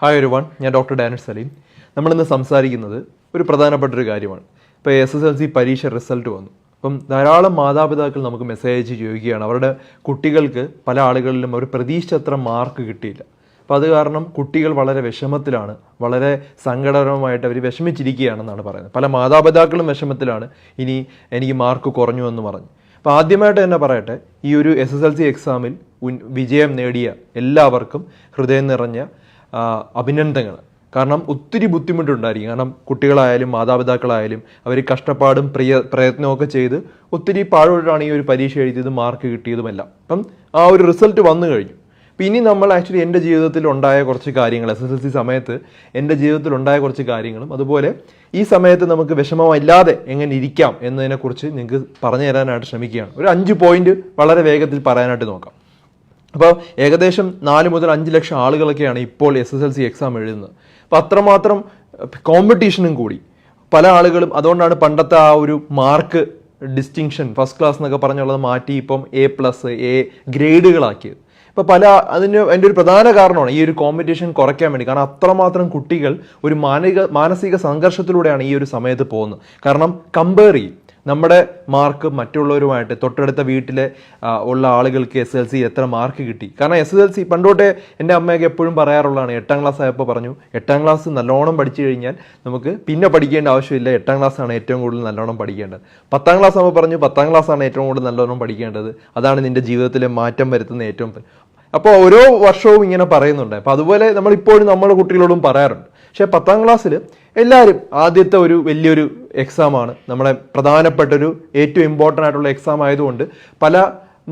Hi ഒരു one ഞാൻ doctor Danish Saleem നമ്മളിന്ന് സംസാരിക്കുന്നത് ഒരു പ്രധാനപ്പെട്ട ഒരു കാര്യമാണ്. ഇപ്പോൾ എസ് എസ് എൽ സി പരീക്ഷ റിസൾട്ട് വന്നു. അപ്പം ധാരാളം മാതാപിതാക്കൾ നമുക്ക് മെസ്സേജ് അയച്ച് ചോദിക്കുകയാണ്. അവരുടെ കുട്ടികൾക്ക് പല ആളുകളിലും അവർ പ്രതീക്ഷിച്ചത്ര മാർക്ക് കിട്ടിയില്ല. അപ്പോൾ അത് കാരണം കുട്ടികൾ വളരെ വിഷമത്തിലാണ്. വളരെ സങ്കടകരമായിട്ട് അവർ വിഷമിച്ചിരിക്കുകയാണെന്നാണ് പറയുന്നത്. പല മാതാപിതാക്കളും വിഷമത്തിലാണ്. ഇനി എനിക്ക് മാർക്ക് കുറഞ്ഞു എന്ന് പറഞ്ഞു. അപ്പോൾ ആദ്യമായിട്ട് തന്നെ പറയട്ടെ ഈ ഒരു എസ് എസ് എൽ സി എക്സാമിൽ വിജയം നേടിയ എല്ലാവർക്കും ഹൃദയം നിറഞ്ഞ അഭിനന്ദനങ്ങൾ. കാരണം ഒത്തിരി ബുദ്ധിമുട്ടുണ്ടായിരിക്കും. കാരണം കുട്ടികളായാലും മാതാപിതാക്കളായാലും അവർ കഷ്ടപ്പാടും പ്രിയ പ്രയത്നമൊക്കെ ചെയ്ത് ഒത്തിരി പാടുപെട്ടാണ് ഈ ഒരു പരീക്ഷ എഴുതിയതും മാർക്ക് കിട്ടിയതുമെല്ലാം. അപ്പം ആ ഒരു റിസൾട്ട് വന്നു കഴിഞ്ഞു. ഇനി നമ്മൾ ആക്ച്വലി എന്റെ ജീവിതത്തിൽ ഉണ്ടായ കുറച്ച് കാര്യങ്ങൾ എസ് എസ് എൽ സി സമയത്ത് എന്റെ ജീവിതത്തിൽ ഉണ്ടായ കുറച്ച് കാര്യങ്ങളും അതുപോലെ ഈ സമയത്ത് നമുക്ക് വിഷമമില്ലാതെ എങ്ങനെ ഇരിക്കാം എന്നതിനെക്കുറിച്ച് നിങ്ങൾക്ക് പറഞ്ഞു തരാനായിട്ട് ശ്രമിക്കുകയാണ്. ഒരു അഞ്ച് പോയിന്റ് വളരെ വേഗത്തിൽ പറയാനായിട്ട് നോക്കാം. അപ്പോൾ ഏകദേശം നാല് മുതൽ അഞ്ച് ലക്ഷം ആളുകളൊക്കെയാണ് ഇപ്പോൾ S S L C exam എഴുതുന്നത്. അപ്പോൾ അത്രമാത്രം കോമ്പറ്റീഷനും കൂടി. പല ആളുകളും അതുകൊണ്ടാണ് പണ്ടത്തെ ആ ഒരു മാർക്ക് ഡിസ്റ്റിങ്ഷൻ ഫസ്റ്റ് ക്ലാസ് എന്നൊക്കെ പറഞ്ഞുള്ളത് മാറ്റി ഇപ്പം എ പ്ലസ് എ ഗ്രേഡുകളാക്കിയത്. ഇപ്പോൾ പല അതിന് അതിന്റെ ഒരു പ്രധാന കാരണമാണ് ഈ ഒരു കോമ്പറ്റീഷൻ കുറയ്ക്കാൻ വേണ്ടി. കാരണം അത്രമാത്രം കുട്ടികൾ ഒരു മാനസിക മാനസിക സംഘർഷത്തിലൂടെയാണ് ഈ ഒരു സമയത്ത് പോകുന്നത്. കാരണം കമ്പയർ ചെയ്യും. നമ്മുടെ മാർക്ക് മറ്റുള്ളവരുമായിട്ട് തൊട്ടടുത്ത വീട്ടിലെ ഉള്ള ആളുകൾക്ക് എസ് എൽ സി എത്ര മാർക്ക് കിട്ടി? കാരണം എസ് എൽ സി പണ്ടോട്ടെ എന്റെ അമ്മയൊക്കെ എപ്പോഴും പറയാറുള്ളതാണ് എട്ടാം ക്ലാസ് ആയപ്പോൾ പറഞ്ഞു എട്ടാം ക്ലാസ് നല്ലോണം പഠിച്ചു കഴിഞ്ഞാൽ നമുക്ക് പിന്നെ പഠിക്കേണ്ട ആവശ്യമില്ല എട്ടാം ക്ലാസ് ആണ് ഏറ്റവും കൂടുതൽ നല്ലോണം പഠിക്കേണ്ടത്. പത്താം ക്ലാസ് ആകുമ്പോൾ പറഞ്ഞു പത്താം ക്ലാസ് ആണ് ഏറ്റവും കൂടുതൽ നല്ലോണം പഠിക്കേണ്ടത്. അതാണ് നിന്റെ ജീവിതത്തിലെ മാറ്റം വരുത്തുന്ന ഏറ്റവും അപ്പോൾ ഓരോ വർഷവും ഇങ്ങനെ പറയുന്നുണ്ട്. അപ്പോൾ അതുപോലെ നമ്മളിപ്പോഴും നമ്മുടെ കുട്ടികളോടും പറയാറുണ്ട്. പക്ഷേ പത്താം ക്ലാസ്സിൽ എല്ലാവരും ആദ്യത്തെ ഒരു വലിയൊരു എക്സാമാണ് നമ്മളെ പ്രധാനപ്പെട്ടൊരു ഏറ്റവും ഇമ്പോർട്ടന്റ് ആയിട്ടുള്ള എക്സാം ആയതുകൊണ്ട് പല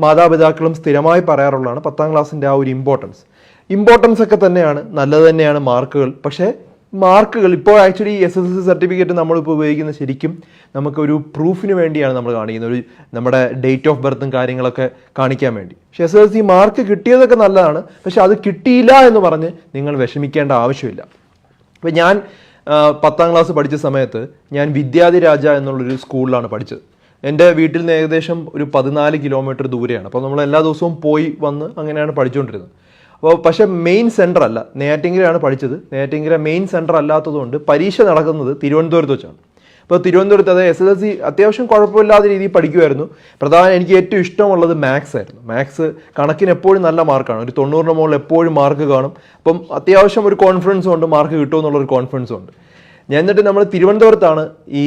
മാതാപിതാക്കളും സ്ഥിരമായി പറയാറുള്ളതാണ് പത്താം ക്ലാസ്സിന്റെ ആ ഒരു ഇമ്പോർട്ടൻസ് ഇമ്പോർട്ടൻസ് ഒക്കെ തന്നെയാണ് നല്ലത് തന്നെയാണ് മാർക്കുകൾ. പക്ഷേ മാർക്കുകൾ ഇപ്പോൾ actually S S S C certificate നമ്മളിപ്പോൾ ഉപയോഗിക്കുന്ന ശരിക്കും നമുക്കൊരു പ്രൂഫിന് വേണ്ടിയാണ് നമ്മൾ കാണിക്കുന്നത്. ഒരു നമ്മുടെ ഡേറ്റ് ഓഫ് ബർത്തും കാര്യങ്ങളൊക്കെ കാണിക്കാൻ വേണ്ടി. പക്ഷെ എസ് എസ് സി മാർക്ക് കിട്ടിയതൊക്കെ നല്ലതാണ്. പക്ഷെ അത് കിട്ടിയില്ല എന്ന് പറഞ്ഞ് നിങ്ങൾ വിഷമിക്കേണ്ട ആവശ്യമില്ല. അപ്പോൾ ഞാൻ പത്താം ക്ലാസ് പഠിച്ച സമയത്ത് ഞാൻ വിദ്യാധിരാജ എന്നുള്ളൊരു സ്കൂളിലാണ് പഠിച്ചത്. എന്റെ വീട്ടിൽ നിന്ന് ഏകദേശം ഒരു പതിനാല് കിലോമീറ്റർ ദൂരെയാണ്. അപ്പോൾ നമ്മൾ എല്ലാ ദിവസവും പോയി വന്ന് അങ്ങനെയാണ് പഠിച്ചുകൊണ്ടിരുന്നത്. അപ്പോൾ പക്ഷെ മെയിൻ സെന്റർ അല്ല നെയ്യാറ്റിങ്കരയാണ് പഠിച്ചത്. നെയ്യാറ്റിങ്കര മെയിൻ സെന്റർ അല്ലാത്തതുകൊണ്ട് പരീക്ഷ നടക്കുന്നത് തിരുവനന്തപുരത്ത് വെച്ചാണ്. അപ്പോൾ തിരുവനന്തപുരത്ത് അത് എസ് എസ് എൽ സി അത്യാവശ്യം കുഴപ്പമില്ലാത്ത രീതിയിൽ പഠിക്കുമായിരുന്നു പ്രധാന എനിക്ക് ഏറ്റവും ഇഷ്ടമുള്ളത് മാത്സ് ആയിരുന്നു. മാത്സ് കണക്കിന് എപ്പോഴും നല്ല മാർക്കാണ് ഒരു തൊണ്ണൂറിന് മുകളിൽ എപ്പോഴും മാർക്ക് കാണും. അപ്പം അത്യാവശ്യം ഒരു കോൺഫിഡൻസും ഉണ്ട് മാർക്ക് കിട്ടുമെന്നുള്ളൊരു കോൺഫിഡൻസും ഉണ്ട്. ഞാൻ എന്നിട്ട് നമ്മൾ തിരുവനന്തപുരത്താണ് ഈ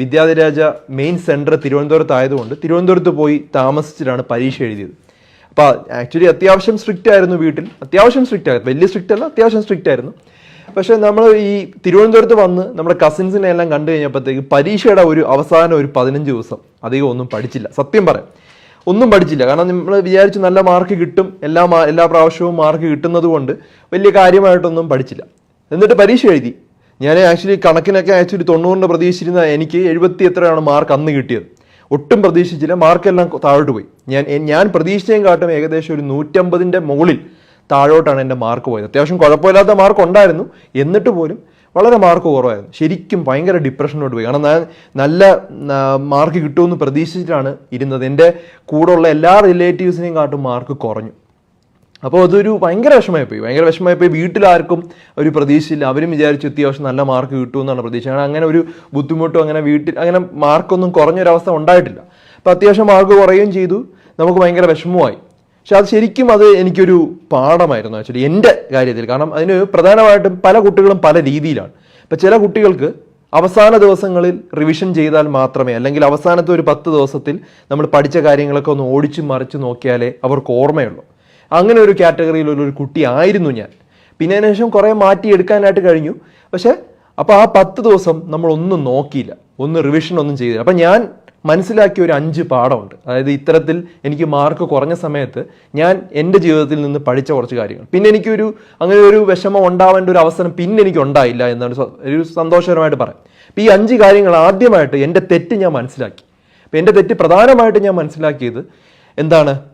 വിദ്യാധിരാജ മെയിൻ സെന്റർ തിരുവനന്തപുരത്ത് ആയതുകൊണ്ട് തിരുവനന്തപുരത്ത് പോയി താമസിച്ചിട്ടാണ് പരീക്ഷ എഴുതിയത്. അപ്പോൾ ആക്ച്വലി അത്യാവശ്യം സ്ട്രിക്റ്റ് ആയിരുന്നു വീട്ടിൽ. അത്യാവശ്യം സ്ട്രിക്റ്റ് ആയിരുന്നു. വലിയ സ്ട്രിക്റ്റ് അല്ല അത്യാവശ്യം സ്ട്രിക്റ്റ് ആയിരുന്നു. പക്ഷേ നമ്മൾ ഈ തിരുവനന്തപുരത്ത് വന്ന് നമ്മുടെ കസിൻസിനെ എല്ലാം കണ്ടു കഴിഞ്ഞപ്പോഴത്തേക്ക് പരീക്ഷയുടെ ഒരു അവസാനം ഒരു പതിനഞ്ച് ദിവസം അധികം ഒന്നും പഠിച്ചില്ല. സത്യം പറയാം. ഒന്നും പഠിച്ചില്ല. കാരണം നമ്മൾ വിചാരിച്ച് നല്ല മാർക്ക് കിട്ടും. എല്ലാ എല്ലാ പ്രാവശ്യവും മാർക്ക് കിട്ടുന്നത് കൊണ്ട് വലിയ കാര്യമായിട്ടൊന്നും പഠിച്ചില്ല. എന്നിട്ട് പരീക്ഷ എഴുതി. ഞാൻ ആക്ച്വലി കണക്കിനൊക്കെ ആക്ച്വലി തൊണ്ണൂറിന്റെ പ്രതീക്ഷിച്ചിരുന്ന എനിക്ക് എഴുപത്തി എത്രയാണ് മാർക്ക് അന്ന് കിട്ടിയത്. ഒട്ടും പ്രതീക്ഷിച്ചില്ല. മാർക്കെല്ലാം താഴോട്ട് പോയി. ഞാൻ ഞാൻ പ്രതീക്ഷിച്ചതും കാട്ടും ഏകദേശം ഒരു നൂറ്റമ്പതിന്റെ മുകളിൽ താഴോട്ടാണ് എന്റെ മാർക്ക് പോയത്. അത്യാവശ്യം കുഴപ്പമില്ലാത്ത മാർക്ക് ഉണ്ടായിരുന്നു. എന്നിട്ട് പോലും വളരെ മാർക്ക് കുറവായിരുന്നു. ശരിക്കും ഭയങ്കര ഡിപ്രഷനോട് പോയി. കാരണം ഞാൻ നല്ല മാർക്ക് കിട്ടുമെന്ന് പ്രതീക്ഷിച്ചിട്ടാണ് ഇരുന്നത്. എന്റെ കൂടെയുള്ള എല്ലാ റിലേറ്റീവ്സിനെയും കാട്ടും മാർക്ക് കുറഞ്ഞു. അപ്പോൾ അതൊരു ഭയങ്കര വിഷമമായി പോയി ഭയങ്കര വിഷമമായി പോയി വീട്ടിലാർക്കും ഒരു പ്രതീക്ഷയില്ല. അവരും വിചാരിച്ചു അത്യാവശ്യം നല്ല മാർക്ക് കിട്ടുമെന്നാണ് പ്രതീക്ഷ. കാരണം അങ്ങനെ ഒരു ബുദ്ധിമുട്ടും അങ്ങനെ വീട്ടിൽ അങ്ങനെ മാർക്കൊന്നും കുറഞ്ഞൊരവസ്ഥ ഉണ്ടായിട്ടില്ല. അപ്പോൾ അത്യാവശ്യം മാർക്ക് കുറയുകയും ചെയ്തു. നമുക്ക് ഭയങ്കര വിഷമമായി പക്ഷെ അത് ശരിക്കും അത് എനിക്കൊരു പാഠമായിരുന്നു ആക്ച്വലി എന്റെ കാര്യത്തിൽ. കാരണം അതിന് പ്രധാനമായിട്ടും പല കുട്ടികളും പല രീതിയിലാണ്. ഇപ്പം ചില കുട്ടികൾക്ക് അവസാന ദിവസങ്ങളിൽ റിവിഷൻ ചെയ്താൽ മാത്രമേ അല്ലെങ്കിൽ അവസാനത്തെ ഒരു പത്ത് ദിവസത്തിൽ നമ്മൾ പഠിച്ച കാര്യങ്ങളൊക്കെ ഒന്ന് ഓടിച്ചു മറിച്ച് നോക്കിയാലേ അവർക്ക് ഓർമ്മയുള്ളൂ. അങ്ങനെ ഒരു കാറ്റഗറിയിലുള്ള ഒരു കുട്ടിയായിരുന്നു ഞാൻ. പിന്നെ അതിന് ശേഷം കുറേ മാറ്റിയെടുക്കാനായിട്ട് കഴിഞ്ഞു. പക്ഷേ അപ്പോൾ ആ പത്ത് ദിവസം നമ്മൾ ഒന്നും നോക്കിയില്ല. ഒന്ന് റിവിഷൻ ഒന്നും ചെയ്തില്ല. അപ്പം ഞാൻ മനസ്സിലാക്കിയ ഒരു അഞ്ച് പാഠമുണ്ട്. അതായത് ഇത്തരത്തിൽ എനിക്ക് മാർക്ക് കുറഞ്ഞ സമയത്ത് ഞാൻ എന്റെ ജീവിതത്തിൽ നിന്ന് പഠിച്ച കുറച്ച് കാര്യങ്ങൾ. പിന്നെ എനിക്കൊരു അങ്ങനെ ഒരു വിഷമം ഉണ്ടാവേണ്ട ഒരു അവസരം പിന്നെ എനിക്ക് ഉണ്ടായില്ല എന്നാണ് ഒരു സന്തോഷകരമായിട്ട് പറയാം. അപ്പം ഈ അഞ്ച് കാര്യങ്ങൾ ആദ്യമായിട്ട് എന്റെ തെറ്റ് ഞാൻ മനസ്സിലാക്കി. അപ്പം എന്റെ തെറ്റ് പ്രധാനമായിട്ട് ഞാൻ മനസ്സിലാക്കിയത് എന്താണ്?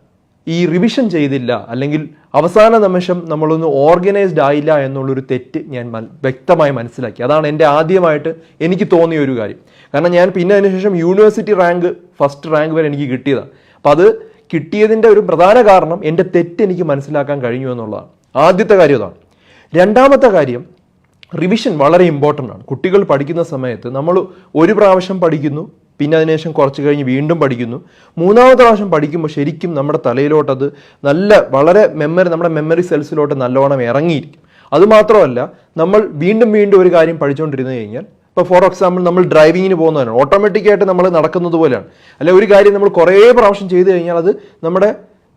ഈ റിവിഷൻ ചെയ്തില്ല അല്ലെങ്കിൽ അവസാന നിമിഷം നമ്മളൊന്ന് ഓർഗനൈസ്ഡ് ആയില്ല എന്നുള്ളൊരു തെറ്റ് ഞാൻ വ്യക്തമായി മനസ്സിലാക്കി. അതാണ് എന്റെ ആദ്യമായിട്ട് എനിക്ക് തോന്നിയ ഒരു കാര്യം. കാരണം ഞാൻ പിന്നെ അതിനുശേഷം യൂണിവേഴ്സിറ്റി റാങ്ക് ഫസ്റ്റ് റാങ്ക് വരെ എനിക്ക് കിട്ടിയതാണ് അപ്പം അത് കിട്ടിയതിന്റെ ഒരു പ്രധാന കാരണം എന്റെ തെറ്റ് എനിക്ക് മനസ്സിലാക്കാൻ കഴിഞ്ഞു എന്നുള്ളതാണ്. ആദ്യത്തെ കാര്യം അതാണ്. രണ്ടാമത്തെ കാര്യം റിവിഷൻ വളരെ ഇമ്പോർട്ടന്റ് ആണ്. കുട്ടികൾ പഠിക്കുന്ന സമയത്ത് നമ്മൾ ഒരു പ്രാവശ്യം പഠിക്കുന്നു പിന്നെ അതിനുശേഷം കുറച്ച് കഴിഞ്ഞ് വീണ്ടും പഠിക്കുന്നു. മൂന്നാമത്തെ പ്രാവശ്യം പഠിക്കുമ്പോൾ ശരിക്കും നമ്മുടെ തലയിലോട്ടത് നല്ല വളരെ മെമ്മറി നമ്മുടെ മെമ്മറി സെൽസിലോട്ട് നല്ലോണം ഇറങ്ങിയിരിക്കും. അതുമാത്രമല്ല നമ്മൾ വീണ്ടും വീണ്ടും ഒരു കാര്യം പഠിച്ചുകൊണ്ടിരുന്നു കഴിഞ്ഞാൽ ഇപ്പോൾ ഫോർ എക്സാമ്പിൾ നമ്മൾ ഡ്രൈവിങ്ങിന് പോകുന്നതാണ്. ഓട്ടോമാറ്റിക്കായിട്ട് നമ്മൾ നടക്കുന്നത് പോലെയാണ്. അല്ലെ ഒരു കാര്യം നമ്മൾ കുറേ പ്രാവശ്യം ചെയ്തു കഴിഞ്ഞാൽ അത് നമ്മുടെ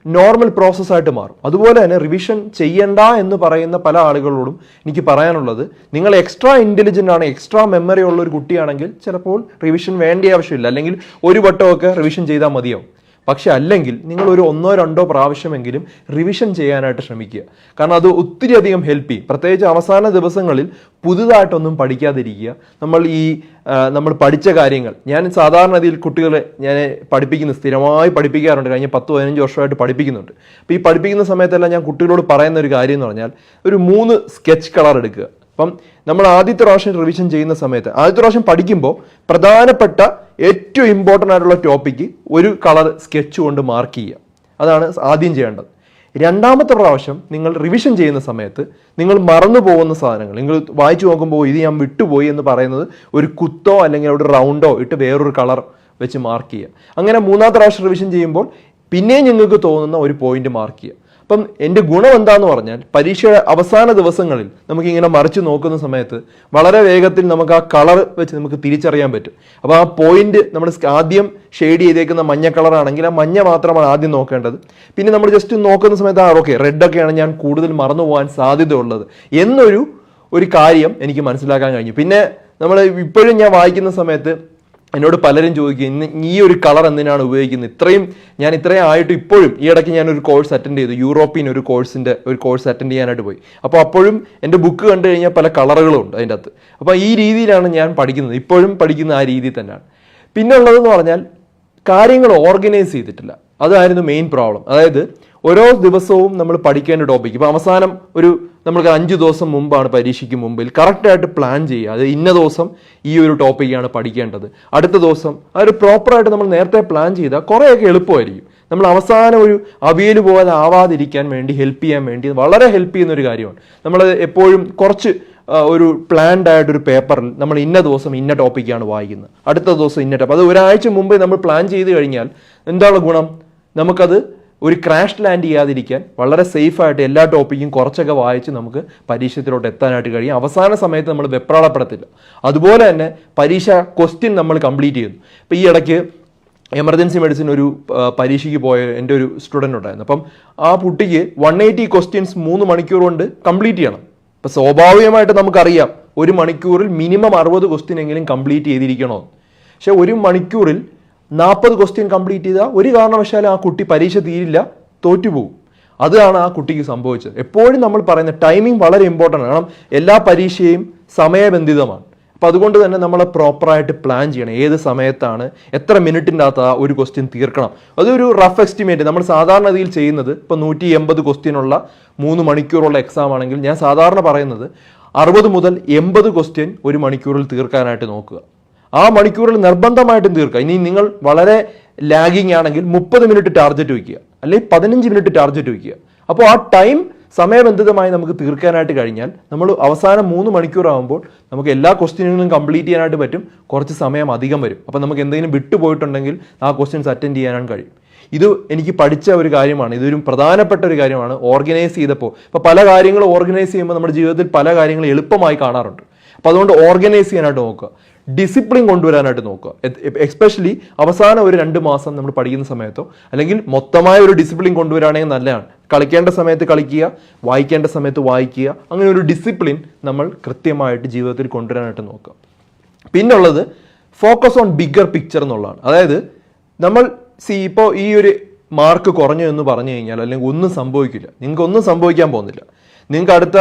നോർമൽ പ്രോസസ്സായിട്ട് മാറും. അതുപോലെ തന്നെ റിവിഷൻ ചെയ്യണ്ട എന്ന് പറയുന്ന പല ആളുകളോടും എനിക്ക് പറയാനുള്ളത് നിങ്ങൾ എക്സ്ട്രാ ഇന്റലിജന്റ് ആണ് എക്സ്ട്രാ മെമ്മറി ഉള്ള ഒരു കുട്ടിയാണെങ്കിൽ ചിലപ്പോൾ റിവിഷൻ വേണ്ട ആവശ്യമില്ല. അല്ലെങ്കിൽ ഒരു വട്ടമൊക്കെ റിവിഷൻ ചെയ്താൽ മതിയാവും. പക്ഷെ അല്ലെങ്കിൽ നിങ്ങൾ ഒരു ഒന്നോ രണ്ടോ പ്രാവശ്യമെങ്കിലും റിവിഷൻ ചെയ്യാനായിട്ട് ശ്രമിക്കുക. കാരണം അത് ഒത്തിരി അധികം ഹെൽപ്പ് ചെയ്യും. പ്രത്യേകിച്ച് അവസാന ദിവസങ്ങളിൽ പുതുതായിട്ടൊന്നും പഠിക്കാതിരിക്കുക. നമ്മൾ ഈ നമ്മൾ പഠിച്ച കാര്യങ്ങൾ. ഞാൻ സാധാരണ രീതിയിൽ കുട്ടികളെ ഞാൻ പഠിപ്പിക്കുന്ന സ്ഥിരമായി പഠിപ്പിക്കാറുണ്ട്. കഴിഞ്ഞ പത്ത് പതിനഞ്ച് വർഷമായിട്ട് പഠിപ്പിക്കുന്നുണ്ട്. അപ്പോൾ ഈ പഠിപ്പിക്കുന്ന സമയത്തെല്ലാം ഞാൻ കുട്ടികളോട് പറയുന്ന ഒരു കാര്യം എന്ന് പറഞ്ഞാൽ ഒരു മൂന്ന് സ്കെച്ച് കളർ എടുക്കുക. അപ്പം നമ്മൾ ആദ്യത്തെ പ്രാവശ്യം റിവിഷൻ ചെയ്യുന്ന സമയത്ത് ആദ്യത്തെ പ്രാവശ്യം പഠിക്കുമ്പോൾ പ്രധാനപ്പെട്ട ഏറ്റവും ഇമ്പോർട്ടന്റ് ആയിട്ടുള്ള ടോപ്പിക്ക് ഒരു കളർ സ്കെച്ച് കൊണ്ട് മാർക്ക് ചെയ്യുക. അതാണ് ആദ്യം ചെയ്യേണ്ടത്. രണ്ടാമത്തെ പ്രാവശ്യം നിങ്ങൾ റിവിഷൻ ചെയ്യുന്ന സമയത്ത് നിങ്ങൾ മറന്നു പോകുന്ന സാധനങ്ങൾ നിങ്ങൾ വായിച്ചു നോക്കുമ്പോൾ ഇത് ഞാൻ വിട്ടുപോയി എന്ന് പറയുന്നത് ഒരു കുത്തോ അല്ലെങ്കിൽ ഒരു റൗണ്ടോ ഇട്ട് വേറൊരു കളർ വെച്ച് മാർക്ക് ചെയ്യുക. അങ്ങനെ മൂന്നാമത്തെ പ്രാവശ്യം റിവിഷൻ ചെയ്യുമ്പോൾ പിന്നെയും നിങ്ങൾക്ക് തോന്നുന്ന ഒരു പോയിന്റ് മാർക്ക് ചെയ്യുക. അപ്പം എന്റെ ഗുണം എന്താന്ന് പറഞ്ഞാൽ പരീക്ഷയുടെ അവസാന ദിവസങ്ങളിൽ നമുക്കിങ്ങനെ മറിച്ച് നോക്കുന്ന സമയത്ത് വളരെ വേഗത്തിൽ നമുക്ക് ആ കളർ വെച്ച് നമുക്ക് തിരിച്ചറിയാൻ പറ്റും. അപ്പോൾ ആ പോയിന്റ് നമ്മൾ ആദ്യം ഷെയ്ഡ് ചെയ്തേക്കുന്ന മഞ്ഞ കളറാണെങ്കിൽ ആ മഞ്ഞ മാത്രമാണ് ആദ്യം നോക്കേണ്ടത്. പിന്നെ നമ്മൾ ജസ്റ്റ് നോക്കുന്ന സമയത്ത് ആ ഓക്കെ റെഡ് ഒക്കെയാണ് ഞാൻ കൂടുതൽ മറന്നു പോകാൻ സാധ്യതയുള്ളത് എന്നൊരു ഒരു കാര്യം എനിക്ക് മനസ്സിലാക്കാൻ കഴിഞ്ഞു. പിന്നെ നമ്മൾ ഇപ്പോഴും ഞാൻ വായിക്കുന്ന സമയത്ത് എന്നോട് പലരും ചോദിക്കും ഇന്ന് ഈ ഒരു കളർ എന്തിനാണ് ഉപയോഗിക്കുന്നത്? ഇത്രയും ഞാൻ ഇത്രയും ആയിട്ട് ഇപ്പോഴും ഈ ഇടയ്ക്ക് ഞാൻ ഒരു കോഴ്സ് അറ്റൻഡ് ചെയ്തു യൂറോപ്യൻ ഒരു കോഴ്സിന്റെ ഒരു കോഴ്സ് അറ്റൻഡ് ചെയ്യാനായിട്ട് പോയി. അപ്പോൾ അപ്പോഴും എന്റെ ബുക്ക് കണ്ടു കഴിഞ്ഞാൽ പല കളറുകളും ഉണ്ട് അതിന്റെ അകത്ത്. അപ്പോൾ ഈ രീതിയിലാണ് ഞാൻ പഠിക്കുന്നത് ഇപ്പോഴും പഠിക്കുന്ന ആ രീതിയിൽ തന്നെയാണ്. പിന്നെ ഉള്ളതെന്ന് പറഞ്ഞാൽ കാര്യങ്ങൾ ഓർഗനൈസ് ചെയ്തിട്ടില്ല. അതായിരുന്നു മെയിൻ പ്രോബ്ലം അതായത് ഓരോ ദിവസവും നമ്മൾ പഠിക്കേണ്ട ടോപ്പിക് ഇപ്പോൾ അവസാനം ഒരു നമ്മൾക്ക് അഞ്ച് ദിവസം മുമ്പാണ് പരീക്ഷയ്ക്ക് മുമ്പിൽ. കറക്റ്റായിട്ട് പ്ലാൻ ചെയ്യുക. അത് ഇന്ന ദിവസം ഈ ഒരു ടോപ്പിക്കാണ് പഠിക്കേണ്ടത്. അടുത്ത ദിവസം ആ ഒരു പ്രോപ്പറായിട്ട് നമ്മൾ നേരത്തെ പ്ലാൻ ചെയ്താൽ കുറേയൊക്കെ എളുപ്പമായിരിക്കും. നമ്മൾ അവസാനം ഒരു അവിയൽ പോലെ ആവാതിരിക്കാൻ വേണ്ടി ഹെൽപ്പ് ചെയ്യാൻ വേണ്ടി വളരെ ഹെൽപ്പ് ചെയ്യുന്ന ഒരു കാര്യമാണ്. നമ്മൾ എപ്പോഴും കുറച്ച് ഒരു പ്ലാൻഡ് ആയിട്ട് ഒരു പേപ്പറിൽ നമ്മൾ ഇന്ന ദിവസം ഇന്ന ടോപ്പിക്കാണ് വായിക്കുന്നത്. അടുത്ത ദിവസം ഇന്ന ടോപ്പ് അത് ഒരാഴ്ച മുമ്പേ നമ്മൾ പ്ലാൻ ചെയ്ത് കഴിഞ്ഞാൽ എന്താണ് ഗുണം? നമുക്കത് ഒരു ക്രാഷ് ലാൻഡ് ചെയ്യാതിരിക്കാൻ വളരെ സേഫായിട്ട് എല്ലാ ടോപ്പിക്കും കുറച്ചൊക്കെ വായിച്ച് നമുക്ക് പരീക്ഷത്തിലോട്ട് എത്താനായിട്ട് കഴിയും. അവസാന സമയത്ത് നമ്മൾ വെപ്രാളപ്പെടത്തില്ല. അതുപോലെ തന്നെ പരീക്ഷ ക്വസ്റ്റ്യൻ നമ്മൾ കംപ്ലീറ്റ് ചെയ്യുന്നു. ഇപ്പോൾ ഈ ഇടയ്ക്ക് എമർജൻസി മെഡിസിൻ ഒരു പരീക്ഷയ്ക്ക് പോയ എന്റെ ഒരു സ്റ്റുഡന്റ് ഉണ്ടായിരുന്നു. അപ്പം ആ കുട്ടിക്ക് വൺ എയ്റ്റി ക്വസ്റ്റ്യൻസ് മൂന്ന് മണിക്കൂർ കൊണ്ട് കംപ്ലീറ്റ് ചെയ്യണം. അപ്പം സ്വാഭാവികമായിട്ട് നമുക്കറിയാം ഒരു മണിക്കൂറിൽ മിനിമം അറുപത് ക്വസ്റ്റ്യൻ എങ്കിലും കംപ്ലീറ്റ് ചെയ്തിരിക്കണോ പക്ഷേ ഒരു മണിക്കൂറിൽ നാൽപ്പത് ക്വസ്റ്റ്യൻ കംപ്ലീറ്റ് ചെയ്താൽ ഒരു കാരണവശാലും ആ കുട്ടി പരീക്ഷ തീരില്ല തോറ്റുപോകും. അതാണ് ആ കുട്ടിക്ക് സംഭവിച്ചത്. എപ്പോഴും നമ്മൾ പറയുന്ന ടൈമിംഗ് വളരെ ഇമ്പോർട്ടന്റ് ആണ്. കാരണം എല്ലാ പരീക്ഷയും സമയബന്ധിതമാണ്. അപ്പം അതുകൊണ്ട് തന്നെ നമ്മൾ പ്രോപ്പറായിട്ട് പ്ലാൻ ചെയ്യണം. ഏത് സമയത്താണ് എത്ര മിനിറ്റിന്റെ അകത്ത് ആ ഒരു ക്വസ്റ്റ്യൻ തീർക്കണം. അതൊരു റഫ് എസ്റ്റിമേറ്റ് നമ്മൾ സാധാരണ രീതിയിൽ ചെയ്യുന്നത് ഇപ്പോൾ നൂറ്റി എൺപത് ക്വസ്റ്റ്യനുള്ള മൂന്ന് മണിക്കൂറുള്ള എക്സാം ആണെങ്കിൽ ഞാൻ സാധാരണ പറയുന്നത് അറുപത് മുതൽ എൺപത് ക്വസ്റ്റ്യൻ ഒരു മണിക്കൂറിൽ തീർക്കാനായിട്ട് നോക്കുക. ആ മണിക്കൂറിൽ നിർബന്ധമായിട്ടും തീർക്കുക. ഇനി നിങ്ങൾ വളരെ ലാഗിങ് ആണെങ്കിൽ മുപ്പത് മിനിറ്റ് ടാർജറ്റ് വയ്ക്കുക അല്ലെങ്കിൽ പതിനഞ്ച് മിനിറ്റ് ടാർജറ്റ് വയ്ക്കുക അപ്പോൾ ആ ടൈം സമയബന്ധിതമായി നമുക്ക് തീർക്കാനായിട്ട് കഴിഞ്ഞാൽ നമ്മൾ അവസാനം മൂന്ന് മണിക്കൂർ ആകുമ്പോൾ നമുക്ക് എല്ലാ ക്വസ്റ്റ്യനുകളും കംപ്ലീറ്റ് ചെയ്യാനായിട്ട് പറ്റും. കുറച്ച് സമയം അധികം വരും. അപ്പോൾ നമുക്ക് എന്തെങ്കിലും വിട്ടുപോയിട്ടുണ്ടെങ്കിൽ ആ ക്വസ്റ്റ്യൻസ് അറ്റൻഡ് ചെയ്യാനാണ് കഴിയും. ഇത് എനിക്ക് പഠിച്ച ഒരു കാര്യമാണ്. ഇതൊരു പ്രധാനപ്പെട്ട ഒരു കാര്യമാണ്. ഓർഗനൈസ് ചെയ്തപ്പോൾ. ഇപ്പോൾ പല കാര്യങ്ങളും ഓർഗനൈസ് ചെയ്യുമ്പോൾ നമ്മുടെ ജീവിതത്തിൽ പല കാര്യങ്ങളും എളുപ്പമായി കാണാറുണ്ട്. അപ്പോൾ അതുകൊണ്ട് ഓർഗനൈസ് ചെയ്യാനായിട്ട് നോക്കുക. ഡിസിപ്ലിൻ കൊണ്ടുവരാനായിട്ട് നോക്കുക. എസ്പെഷ്യലി അവസാന ഒരു രണ്ട് മാസം നമ്മൾ പഠിക്കുന്ന സമയത്തോ അല്ലെങ്കിൽ മൊത്തമായ ഒരു ഡിസിപ്ലിൻ കൊണ്ടുവരാണെങ്കിൽ നല്ലതാണ്. കളിക്കേണ്ട സമയത്ത് കളിക്കുക വായിക്കേണ്ട സമയത്ത് വായിക്കുക അങ്ങനെ ഒരു ഡിസിപ്ലിൻ നമ്മൾ കൃത്യമായിട്ട് ജീവിതത്തിൽ കൊണ്ടുവരാനായിട്ട് നോക്കുക. പിന്നുള്ളത് ഫോക്കസ് ഓൺ ബിഗർ പിക്ചർ എന്നുള്ളതാണ്. അതായത് നമ്മൾ സി ഇപ്പോൾ ഈ ഒരു മാർക്ക് കുറഞ്ഞു എന്ന് പറഞ്ഞു കഴിഞ്ഞാൽ അല്ലെങ്കിൽ ഒന്നും സംഭവിക്കില്ല. നിങ്ങൾക്ക് ഒന്നും സംഭവിക്കാൻ പോകുന്നില്ല. നിങ്ങൾക്ക് അടുത്ത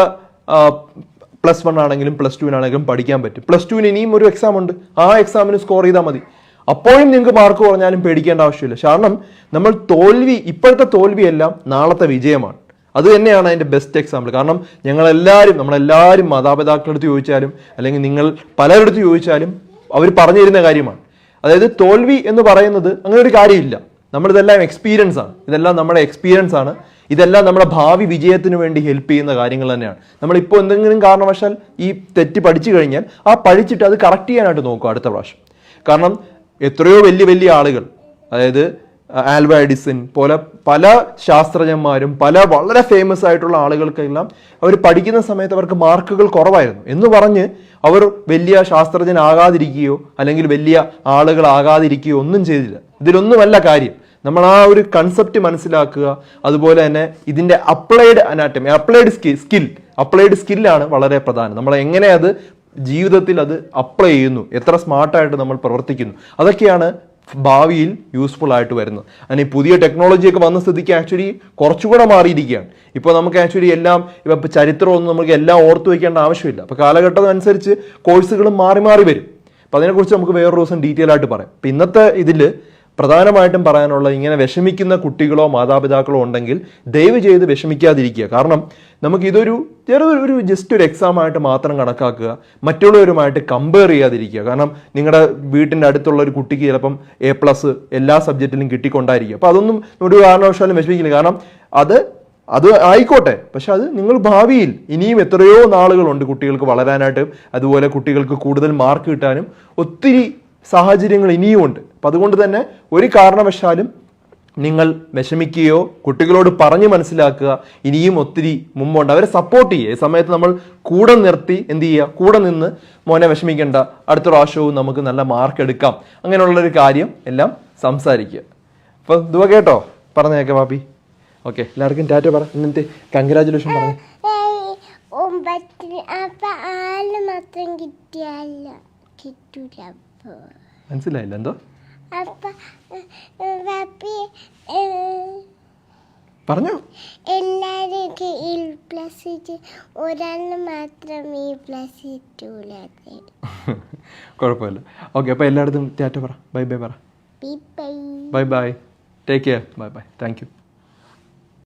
പ്ലസ് വൺ ആണെങ്കിലും പ്ലസ് ടുവിനാണെങ്കിലും പഠിക്കാൻ പറ്റും. പ്ലസ് ടുവിന് ഇനിയും ഒരു എക്സാം ഉണ്ട്. ആ എക്സാമിന് സ്കോർ ചെയ്താൽ മതി. അപ്പോഴും നിങ്ങൾക്ക് മാർക്ക് കുറഞ്ഞാലും പേടിക്കേണ്ട ആവശ്യമില്ല. കാരണം നമ്മൾ തോൽവി ഇപ്പോഴത്തെ തോൽവിയെല്ലാം നാളത്തെ വിജയമാണ്. അത് തന്നെയാണ് അതിന്റെ ബെസ്റ്റ് എക്സാമ്പിൾ കാരണം ഞങ്ങളെല്ലാവരും നമ്മളെല്ലാവരും മാതാപിതാക്കളടുത്ത് ചോദിച്ചാലും അല്ലെങ്കിൽ നിങ്ങൾ പലരിടത്ത് ചോദിച്ചാലും അവർ പറഞ്ഞു തരുന്ന കാര്യമാണ്. അതായത് തോൽവി എന്ന് പറയുന്നത് അങ്ങനെ ഒരു കാര്യമില്ല. നമ്മളിതെല്ലാം എക്സ്പീരിയൻസ് ആണ്. ഇതെല്ലാം നമ്മുടെ എക്സ്പീരിയൻസ് ആണ്. ഇതെല്ലാം നമ്മുടെ ഭാവി വിജയത്തിന് വേണ്ടി ഹെൽപ്പ് ചെയ്യുന്ന കാര്യങ്ങൾ തന്നെയാണ്. നമ്മളിപ്പോൾ എന്തെങ്കിലും കാരണവശാൽ ഈ തെറ്റ് പഠിച്ചു കഴിഞ്ഞാൽ ആ പഠിച്ചിട്ട് അത് കറക്റ്റ് ചെയ്യാനായിട്ട് നോക്കുക അടുത്ത പ്രാവശ്യം. കാരണം എത്രയോ വലിയ വലിയ ആളുകൾ അതായത് ആൽവ എഡിസൺ പോലെ പല ശാസ്ത്രജ്ഞന്മാരും പല വളരെ ഫേമസ് ആയിട്ടുള്ള ആളുകൾക്കെല്ലാം അവർ പഠിക്കുന്ന സമയത്ത് അവർക്ക് മാർക്കുകൾ കുറവായിരുന്നു. എന്ന് പറഞ്ഞ് അവർ വലിയ ശാസ്ത്രജ്ഞനാകാതിരിക്കുകയോ അല്ലെങ്കിൽ വലിയ ആളുകളാകാതിരിക്കുകയോ ഒന്നും ചെയ്തില്ല. ഇതിലൊന്നുമല്ല കാര്യം. നമ്മൾ ആ ഒരു കൺസെപ്റ്റ് മനസ്സിലാക്കുക. അതുപോലെ തന്നെ ഇതിന്റെ applied anatomy applied skill skill applied സ്കില്ലാണ് വളരെ പ്രധാനം. നമ്മൾ എങ്ങനെ അത് ജീവിതത്തിൽ അത് അപ്ലൈ ചെയ്യുന്നു. എത്ര സ്മാർട്ടായിട്ട് നമ്മൾ പ്രവർത്തിക്കുന്നു. അതൊക്കെയാണ് ഭാവിയിൽ യൂസ്ഫുൾ ആയിട്ട് വരുന്നത്. അതിന് പുതിയ ടെക്നോളജിയൊക്കെ വന്ന സ്ഥിതിക്ക് ആക്ച്വലി കുറച്ചുകൂടെ മാറിയിരിക്കുകയാണ്. ഇപ്പോൾ നമുക്ക് ആക്ച്വലി എല്ലാം ഇപ്പം ചരിത്രമൊന്നും നമുക്ക് എല്ലാം ഓർത്തു വയ്ക്കേണ്ട ആവശ്യമില്ല. അപ്പോൾ കാലഘട്ടം അനുസരിച്ച് കോഴ്സുകളും മാറി മാറി വരും. അപ്പം അതിനെക്കുറിച്ച് നമുക്ക് വേറൊരു ദിവസം ഡീറ്റെയിൽ ആയിട്ട് പറയാം. ഇപ്പം ഇന്നത്തെ ഇതിൽ പ്രധാനമായിട്ടും പറയാനുള്ളത് ഇങ്ങനെ വിഷമിക്കുന്ന കുട്ടികളോ മാതാപിതാക്കളോ ഉണ്ടെങ്കിൽ ദയവ് ചെയ്ത് വിഷമിക്കാതിരിക്കുക. കാരണം നമുക്ക് ഇതൊരു ചെറിയൊരു ഒരു ജസ്റ്റ് ഒരു എക്സാം ആയിട്ട് മാത്രം കണക്കാക്കുക. മറ്റുള്ളവരുമായിട്ട് കമ്പയർ ചെയ്യാതിരിക്കുക. കാരണം നിങ്ങളുടെ വീട്ടിന്റെ അടുത്തുള്ള ഒരു കുട്ടിക്ക് ചിലപ്പം എ പ്ലസ് എല്ലാ സബ്ജക്റ്റിലും കിട്ടിക്കൊണ്ടായിരിക്കും. അപ്പോൾ അതൊന്നും ഒരു കാരണവശാലും വിഷമിക്കില്ല. കാരണം അത് അത് ആയിക്കോട്ടെ. പക്ഷെ അത് നിങ്ങൾ ഭാവിയിൽ ഇനിയും എത്രയോ നാളുകളുണ്ട് കുട്ടികൾക്ക് വളരാനായിട്ട്. അതുപോലെ കുട്ടികൾക്ക് കൂടുതൽ മാർക്ക് കിട്ടാനും ഒത്തിരി സാഹചര്യങ്ങൾ ഇനിയുമുണ്ട് അപ്പം അതുകൊണ്ട് തന്നെ ഒരു കാരണവശാലും നിങ്ങൾ വിഷമിക്കുകയോ കുട്ടികളോട് പറഞ്ഞ് മനസ്സിലാക്കുക ഇനിയും ഒത്തിരി മുമ്പുണ്ട്. അവരെ സപ്പോർട്ട് ചെയ്യുക. ഈ സമയത്ത് നമ്മൾ കൂടെ നിർത്തി എന്ത് ചെയ്യുക? കൂടെ നിന്ന് മോനെ വിഷമിക്കേണ്ട. അടുത്ത പ്രാവശ്യവും നമുക്ക് നല്ല മാർക്ക് എടുക്കാം. അങ്ങനെയുള്ളൊരു കാര്യം എല്ലാം സംസാരിക്കുക. അപ്പോൾ ഇതുവ കേട്ടോ? പറഞ്ഞേക്കെ പാപ്പി. ഓക്കെ എല്ലാവർക്കും ടാറ്റ പറ. ഇന്നത്തെ കൺഗ്രാചുലേഷൻ പറഞ്ഞു. അപ്പൊ മാത്രം കിട്ടിയല്ല അപ്പൊ മനസ്സിലായില്ല എന്തോ? പറഞ്ഞോ. എല്ലാരും ഇ പ്ലസ് ഇട്ട് ഒരാളിന് മാത്രം ഈ പ്ലസ് ഇട്ടൂല കുഴപ്പമില്ല. ഓക്കെ അപ്പോൾ എല്ലായിടത്തും ടാറ്റ പറ. ബൈ ബൈ പറ. Bye bye. Take care bye bye. Thank you